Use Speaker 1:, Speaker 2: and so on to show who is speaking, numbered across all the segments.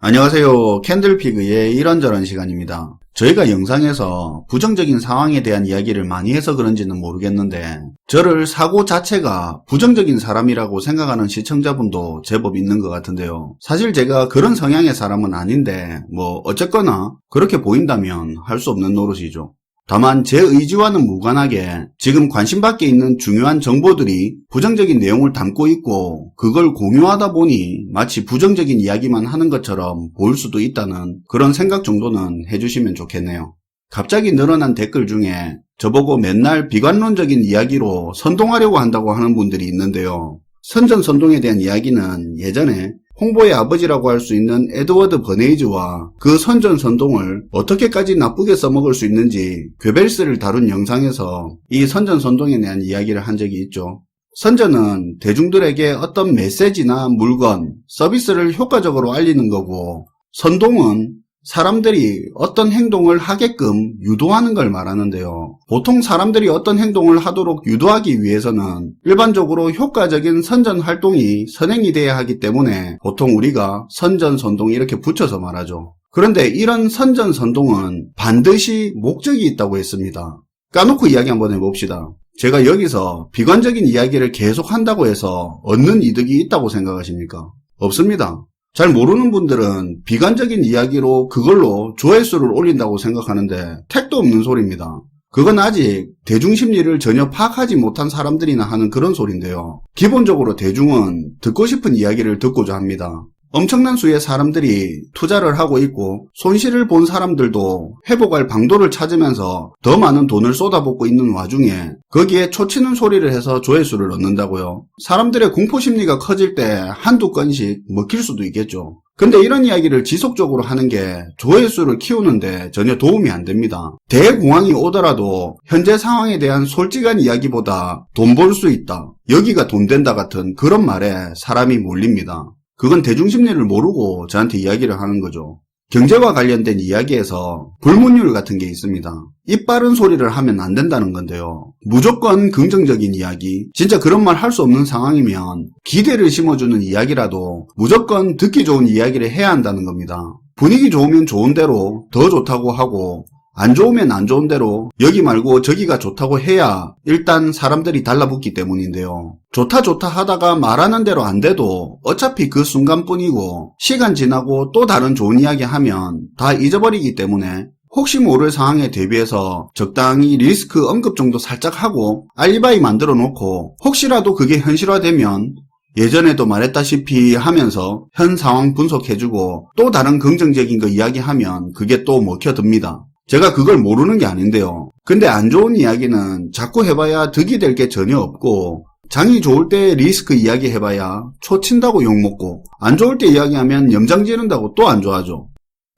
Speaker 1: 안녕하세요. 캔들피그의 이런저런 시간입니다. 저희가 영상에서 부정적인 상황에 대한 이야기를 많이 해서 그런지는 모르겠는데 저를 사고 자체가 부정적인 사람이라고 생각하는 시청자분도 제법 있는 것 같은데요. 사실 제가 그런 성향의 사람은 아닌데 뭐 어쨌거나 그렇게 보인다면 할 수 없는 노릇이죠. 다만 제 의지와는 무관하게 지금 관심 밖에 있는 중요한 정보들이 부정적인 내용을 담고 있고 그걸 공유하다 보니 마치 부정적인 이야기만 하는 것처럼 보일 수도 있다는 그런 생각 정도는 해주시면 좋겠네요. 갑자기 늘어난 댓글 중에 저보고 맨날 비관론적인 이야기로 선동하려고 한다고 하는 분들이 있는데요. 선전선동에 대한 이야기는 예전에 홍보의 아버지라고 할 수 있는 에드워드 버네이즈와 그 선전 선동을 어떻게까지 나쁘게 써먹을 수 있는지 괴벨스를 다룬 영상에서 이 선전 선동에 대한 이야기를 한 적이 있죠. 선전은 대중들에게 어떤 메시지나 물건, 서비스를 효과적으로 알리는 거고 선동은 사람들이 어떤 행동을 하게끔 유도하는 걸 말하는데요. 보통 사람들이 어떤 행동을 하도록 유도하기 위해서는 일반적으로 효과적인 선전 활동이 선행이 돼야 하기 때문에 보통 우리가 선전 선동 이렇게 붙여서 말하죠. 그런데 이런 선전 선동은 반드시 목적이 있다고 했습니다. 까놓고 이야기 한번 해봅시다. 제가 여기서 비관적인 이야기를 계속 한다고 해서 얻는 이득이 있다고 생각하십니까? 없습니다. 잘 모르는 분들은 비관적인 이야기로 그걸로 조회수를 올린다고 생각하는데 택도 없는 소리입니다. 그건 아직 대중 심리를 전혀 파악하지 못한 사람들이나 하는 그런 소리인데요. 기본적으로 대중은 듣고 싶은 이야기를 듣고자 합니다. 엄청난 수의 사람들이 투자를 하고 있고 손실을 본 사람들도 회복할 방도를 찾으면서 더 많은 돈을 쏟아붓고 있는 와중에 거기에 초치는 소리를 해서 조회수를 얻는다고요. 사람들의 공포 심리가 커질 때 한두 건씩 먹힐 수도 있겠죠. 근데 이런 이야기를 지속적으로 하는 게 조회수를 키우는데 전혀 도움이 안 됩니다. 대공황이 오더라도 현재 상황에 대한 솔직한 이야기보다 돈 벌 수 있다. 여기가 돈 된다 같은 그런 말에 사람이 몰립니다. 그건 대중심리를 모르고 저한테 이야기를 하는 거죠. 경제와 관련된 이야기에서 불문율 같은 게 있습니다. 입 바른 소리를 하면 안 된다는 건데요. 무조건 긍정적인 이야기, 진짜 그런 말 할 수 없는 상황이면 기대를 심어주는 이야기라도 무조건 듣기 좋은 이야기를 해야 한다는 겁니다. 분위기 좋으면 좋은 대로 더 좋다고 하고 안 좋으면 안 좋은 대로 여기 말고 저기가 좋다고 해야 일단 사람들이 달라붙기 때문인데요. 좋다 좋다 하다가 말하는 대로 안 돼도 어차피 그 순간뿐이고 시간 지나고 또 다른 좋은 이야기 하면 다 잊어버리기 때문에 혹시 모를 상황에 대비해서 적당히 리스크 언급 정도 살짝 하고 알리바이 만들어 놓고 혹시라도 그게 현실화되면 예전에도 말했다시피 하면서 현 상황 분석해주고 또 다른 긍정적인 거 이야기하면 그게 또 먹혀듭니다. 제가 그걸 모르는 게 아닌데요. 근데 안 좋은 이야기는 자꾸 해봐야 득이 될 게 전혀 없고 장이 좋을 때 리스크 이야기 해봐야 초친다고 욕먹고 안 좋을 때 이야기하면 염장 지른다고 또 안 좋아하죠.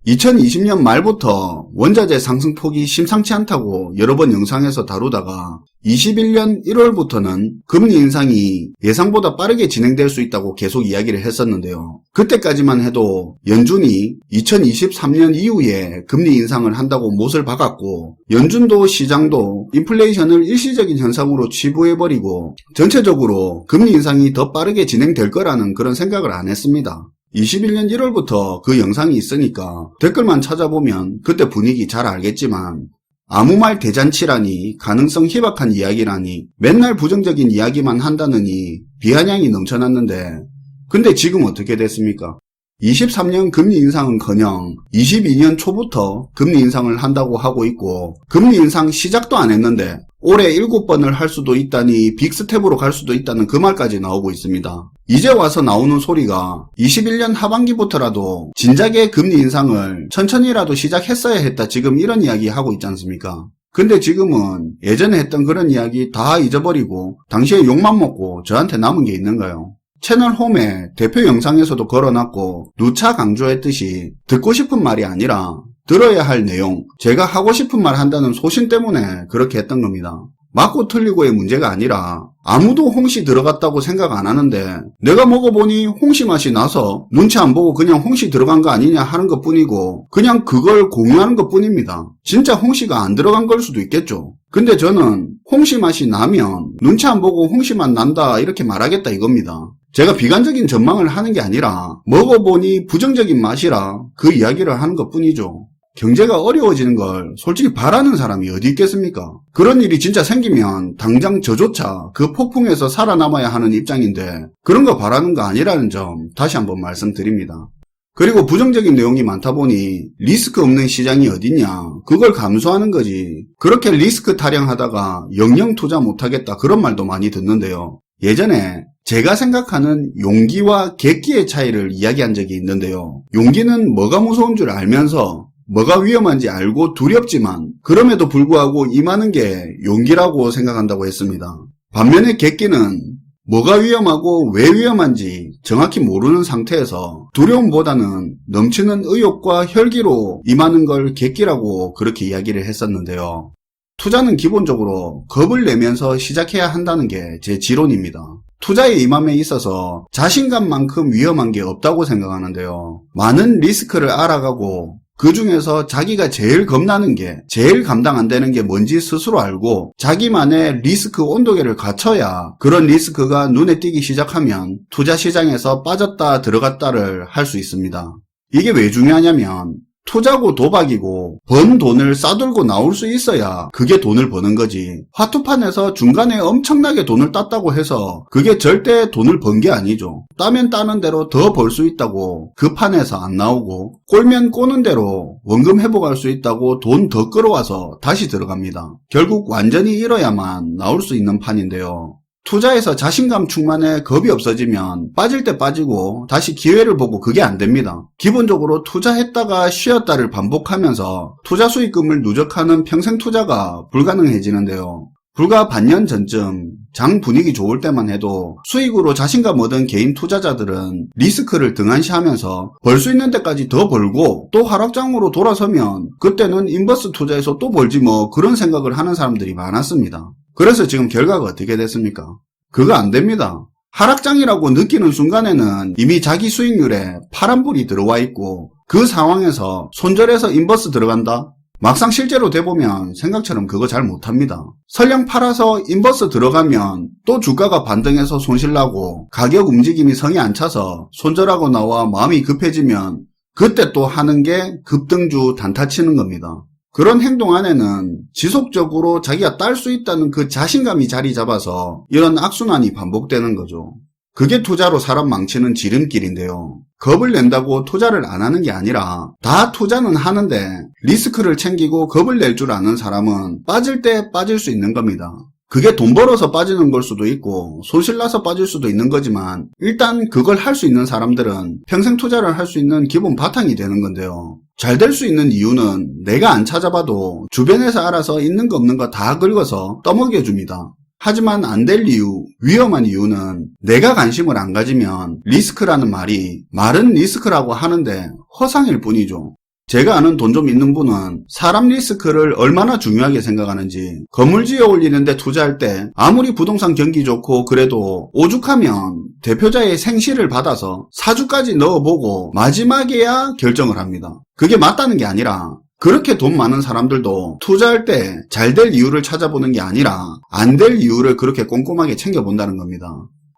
Speaker 1: 2020년 말부터 원자재 상승폭이 심상치 않다고 여러 번 영상에서 다루다가 21년 1월부터는 금리 인상이 예상보다 빠르게 진행될 수 있다고 계속 이야기를 했었는데요. 그때까지만 해도 연준이 2023년 이후에 금리 인상을 한다고 못을 박았고 연준도 시장도 인플레이션을 일시적인 현상으로 치부해버리고 전체적으로 금리 인상이 더 빠르게 진행될 거라는 그런 생각을 안 했습니다. 21년 1월부터 그 영상이 있으니까 댓글만 찾아보면 그때 분위기 잘 알겠지만 아무 말 대잔치라니 가능성 희박한 이야기라니 맨날 부정적인 이야기만 한다느니 비아냥이 넘쳐났는데 근데 지금 어떻게 됐습니까? 23년 금리 인상은커녕 22년 초부터 금리 인상을 한다고 하고 있고 금리 인상 시작도 안 했는데 올해 7번을 할 수도 있다니 빅스텝으로 갈 수도 있다는 그 말까지 나오고 있습니다. 이제 와서 나오는 소리가 21년 하반기부터라도 진작에 금리 인상을 천천히라도 시작했어야 했다 지금 이런 이야기 하고 있지 않습니까? 근데 지금은 예전에 했던 그런 이야기 다 잊어버리고 당시에 욕만 먹고 저한테 남은 게 있는가요? 채널 홈에 대표 영상에서도 걸어놨고 누차 강조했듯이 듣고 싶은 말이 아니라 들어야 할 내용, 제가 하고 싶은 말 한다는 소신 때문에 그렇게 했던 겁니다. 맞고 틀리고의 문제가 아니라 아무도 홍시 들어갔다고 생각 안 하는데 내가 먹어보니 홍시 맛이 나서 눈치 안 보고 그냥 홍시 들어간 거 아니냐 하는 것 뿐이고 그냥 그걸 공유하는 것 뿐입니다. 진짜 홍시가 안 들어간 걸 수도 있겠죠. 근데 저는 홍시 맛이 나면 눈치 안 보고 홍시 맛 난다 이렇게 말하겠다 이겁니다. 제가 비관적인 전망을 하는 게 아니라 먹어보니 부정적인 맛이라 그 이야기를 하는 것 뿐이죠. 경제가 어려워지는 걸 솔직히 바라는 사람이 어디 있겠습니까? 그런 일이 진짜 생기면 당장 저조차 그 폭풍에서 살아남아야 하는 입장인데 그런 거 바라는 거 아니라는 점 다시 한번 말씀드립니다. 그리고 부정적인 내용이 많다 보니 리스크 없는 시장이 어딨냐 그걸 감수하는 거지 그렇게 리스크 타령하다가 영영 투자 못하겠다 그런 말도 많이 듣는데요. 예전에 제가 생각하는 용기와 객기의 차이를 이야기한 적이 있는데요. 용기는 뭐가 무서운 줄 알면서 뭐가 위험한지 알고 두렵지만 그럼에도 불구하고 임하는 게 용기라고 생각한다고 했습니다. 반면에 객기는 뭐가 위험하고 왜 위험한지 정확히 모르는 상태에서 두려움보다는 넘치는 의욕과 혈기로 임하는 걸 객기라고 그렇게 이야기를 했었는데요. 투자는 기본적으로 겁을 내면서 시작해야 한다는 게 제 지론입니다. 투자에 임함에 있어서 자신감만큼 위험한 게 없다고 생각하는데요. 많은 리스크를 알아가고 그 중에서 자기가 제일 겁나는 게, 제일 감당 안 되는 게 뭔지 스스로 알고 자기만의 리스크 온도계를 갖춰야 그런 리스크가 눈에 띄기 시작하면 투자 시장에서 빠졌다 들어갔다를 할 수 있습니다. 이게 왜 중요하냐면 투자고 도박이고 번 돈을 싸들고 나올 수 있어야 그게 돈을 버는 거지. 화투판에서 중간에 엄청나게 돈을 땄다고 해서 그게 절대 돈을 번 게 아니죠. 따면 따는 대로 더 벌 수 있다고 그 판에서 안 나오고 꼴면 꼬는 대로 원금 회복할 수 있다고 돈 더 끌어와서 다시 들어갑니다. 결국 완전히 잃어야만 나올 수 있는 판인데요. 투자에서 자신감 충만에 겁이 없어지면 빠질 때 빠지고 다시 기회를 보고 그게 안 됩니다. 기본적으로 투자했다가 쉬었다를 반복하면서 투자 수익금을 누적하는 평생 투자가 불가능해지는데요. 불과 반년 전쯤 장 분위기 좋을 때만 해도 수익으로 자신감 얻은 개인 투자자들은 리스크를 등한시하면서 벌 수 있는 데까지 더 벌고 또 하락장으로 돌아서면 그때는 인버스 투자에서 또 벌지 뭐 그런 생각을 하는 사람들이 많았습니다. 그래서 지금 결과가 어떻게 됐습니까? 그거 안 됩니다. 하락장이라고 느끼는 순간에는 이미 자기 수익률에 파란불이 들어와 있고 그 상황에서 손절해서 인버스 들어간다? 막상 실제로 돼보면 생각처럼 그거 잘 못합니다. 설령 팔아서 인버스 들어가면 또 주가가 반등해서 손실나고 가격 움직임이 성이 안 차서 손절하고 나와 마음이 급해지면 그때 또 하는 게 급등주 단타 치는 겁니다. 그런 행동 안에는 지속적으로 자기가 딸 수 있다는 그 자신감이 자리 잡아서 이런 악순환이 반복되는 거죠. 그게 투자로 사람 망치는 지름길인데요. 겁을 낸다고 투자를 안 하는 게 아니라 다 투자는 하는데 리스크를 챙기고 겁을 낼 줄 아는 사람은 빠질 때 빠질 수 있는 겁니다. 그게 돈 벌어서 빠지는 걸 수도 있고 손실 나서 빠질 수도 있는 거지만 일단 그걸 할 수 있는 사람들은 평생 투자를 할 수 있는 기본 바탕이 되는 건데요. 잘 될 수 있는 이유는 내가 안 찾아봐도 주변에서 알아서 있는 거 없는 거 다 긁어서 떠먹여 줍니다. 하지만 안 될 이유, 위험한 이유는 내가 관심을 안 가지면 리스크라는 말이 말은 리스크라고 하는데 허상일 뿐이죠. 제가 아는 돈 좀 있는 분은 사람 리스크를 얼마나 중요하게 생각하는지 건물 지어 올리는데 투자할 때 아무리 부동산 경기 좋고 그래도 오죽하면 대표자의 생시를 받아서 사주까지 넣어보고 마지막에야 결정을 합니다. 그게 맞다는 게 아니라 그렇게 돈 많은 사람들도 투자할 때 잘 될 이유를 찾아보는 게 아니라 안 될 이유를 그렇게 꼼꼼하게 챙겨본다는 겁니다.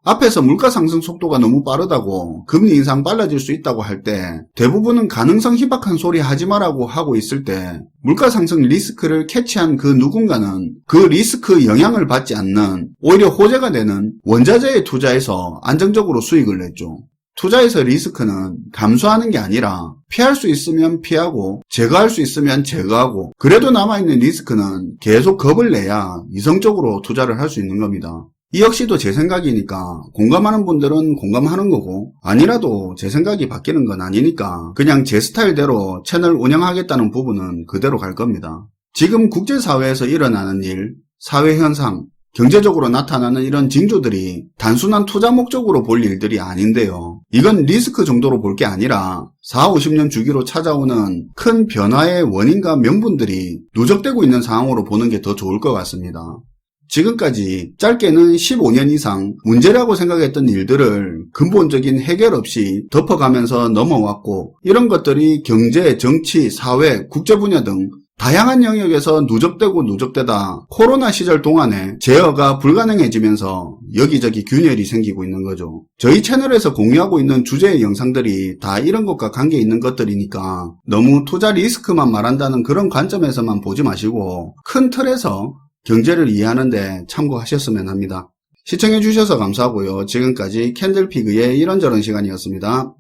Speaker 1: 앞에서 물가 상승 속도가 너무 빠르다고 금리 인상 빨라질 수 있다고 할 때 대부분은 가능성 희박한 소리 하지 마라고 하고 있을 때 물가 상승 리스크를 캐치한 그 누군가는 그 리스크 영향을 받지 않는 오히려 호재가 되는 원자재에 투자해서 안정적으로 수익을 냈죠. 투자에서 리스크는 감수하는 게 아니라 피할 수 있으면 피하고 제거할 수 있으면 제거하고 그래도 남아있는 리스크는 계속 겁을 내야 이성적으로 투자를 할 수 있는 겁니다. 이 역시도 제 생각이니까 공감하는 분들은 공감하는 거고 아니라도 제 생각이 바뀌는 건 아니니까 그냥 제 스타일대로 채널 운영하겠다는 부분은 그대로 갈 겁니다. 지금 국제사회에서 일어나는 일, 사회현상, 경제적으로 나타나는 이런 징조들이 단순한 투자 목적으로 볼 일들이 아닌데요. 이건 리스크 정도로 볼 게 아니라 4, 50년 주기로 찾아오는 큰 변화의 원인과 명분들이 누적되고 있는 상황으로 보는 게 더 좋을 것 같습니다. 지금까지 짧게는 15년 이상 문제라고 생각했던 일들을 근본적인 해결 없이 덮어가면서 넘어왔고 이런 것들이 경제, 정치, 사회, 국제 분야 등 다양한 영역에서 누적되고 누적되다 코로나 시절 동안에 제어가 불가능해지면서 여기저기 균열이 생기고 있는 거죠. 저희 채널에서 공유하고 있는 주제의 영상들이 다 이런 것과 관계 있는 것들이니까 너무 투자 리스크만 말한다는 그런 관점에서만 보지 마시고 큰 틀에서 경제를 이해하는데 참고하셨으면 합니다. 시청해주셔서 감사하고요. 지금까지 캔들피그의 이런저런 시간이었습니다.